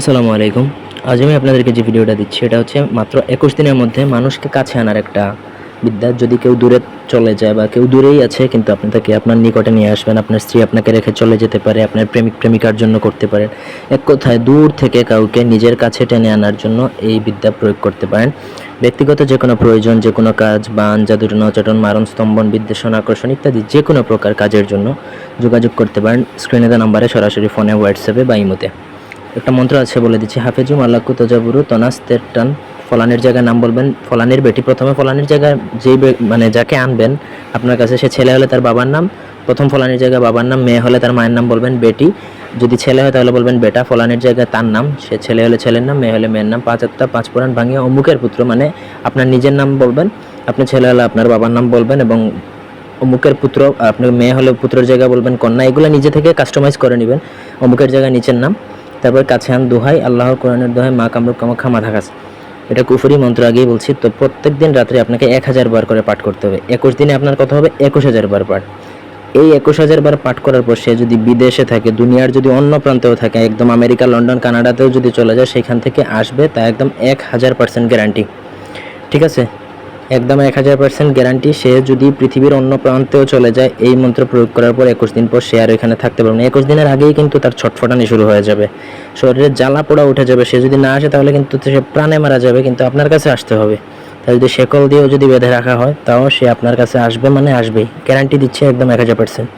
আসসালামু আলাইকুম। আজ আমি আপনাদেরকে যে ভিডিওটা দিচ্ছি, এটা হচ্ছে মাত্র একুশ দিনের মধ্যে মানুষকে কাছে আনার একটা বিদ্যা। যদি কেউ দূরে চলে যায় বা কেউ দূরেই আছে, কিন্তু আপনি তাকে আপনার নিকটে নিয়ে আসবেন, আপনার স্ত্রী আপনাকে রেখে চলে যেতে পারে, আপনার প্রেমিক প্রেমিকার জন্য করতে পারেন এক কথায় দূর থেকে কাউকে নিজের কাছে টেনে আনার জন্য এই বিদ্যা প্রয়োগ করতে পারেন। ব্যক্তিগত যে কোনো প্রয়োজন, যে কোনো কাজ, বান জাদুটন অচটন মারণ, স্তম্ভন, বিদ্বেষণ, আকর্ষণ ইত্যাদি যে কোনো প্রকার কাজের জন্য যোগাযোগ করতে পারেন। স্ক্রিনে দেওয়া নাম্বারে সরাসরি ফোনে, হোয়াটসঅ্যাপে বা ইমোতে। একটা মন্ত্র আছে বলে দিচ্ছি, হাফেজু মাল্লাকু তজাবুরু তনাস তেরটান ফলানের জায়গায় নাম বলবেন, ফলানের বেটি প্রথমে, ফলানের জায়গায় যেই মানে যাকে আনবেন, আপনার কাছে সে ছেলে হলে তার বাবার নাম, প্রথম ফলানের জায়গায় বাবার নাম, মেয়ে হলে তার মায়ের নাম বলবেন বেটি। যদি ছেলে হয় তাহলে বলবেন বেটা, ফলানের জায়গায় তার নাম, সে ছেলে হলে ছেলের নাম, মেয়ে হলে মেয়ের নাম, পাঁচ আত্মা পাঁচ পুরাণ ভাঙিয়ে অমুকের পুত্র মানে আপনার নিজের নাম বলবেন, আপনি ছেলে হলে আপনার বাবার নাম বলবেন এবং অমুকের পুত্র আপনি মেয়ে হলে পুত্রের জায়গায় বলবেন, কন্যা, এগুলো নিজে থেকে কাস্টমাইজ করে নেবেন, অমুকের জায়গায় নিচের নাম। তারপর কাছে আন দোহাই, আল্লাহর কোরআনের দোহাই, মা কামরুক কামাখা মাথা কাছে। এটা কুফুরি মন্ত্র আগেই বলছি, তো প্রত্যেক দিন রাত্রে আপনাকে এক হাজার বার করে পাঠ করতে হবে। একুশ দিনে আপনার কথা হবে একুশ হাজার বার পাঠ। এই একুশ হাজার বার পাঠ করার পর সে যদি বিদেশে থাকে, দুনিয়ার যদি অন্য প্রান্তেও থাকে, একদম আমেরিকা, লন্ডন, কানাডাতেও যদি চলে যায়, সেখান থেকে আসবে তা একদম এক হাজার পার্সেন্ট গ্যারান্টি ঠিক আছে? একদম এক হাজার পার্সেন্ট গ্যারান্টি সে যদি পৃথিবীর অন্য প্রান্তেও চলে যায়, এই মন্ত্র প্রয়োগ করার পর একুশ দিন পর সে আর এখানে থাকতে পারবে না। একুশ দিনের আগেই কিন্তু তার ছটফটানি শুরু হয়ে যাবে। শরীরে জ্বালা পোড়া উঠে যাবে। সে যদি না আসে তাহলে কিন্তু সে প্রাণে মারা যাবে, কিন্তু আপনার কাছে আসতে হবে। তাই যদি শেকল দিয়েও যদি বেঁধে রাখা হয়, তাও সে আপনার কাছে আসবে মানে আসবেই। গ্যারান্টি দিচ্ছে একদম এক হাজার পার্সেন্ট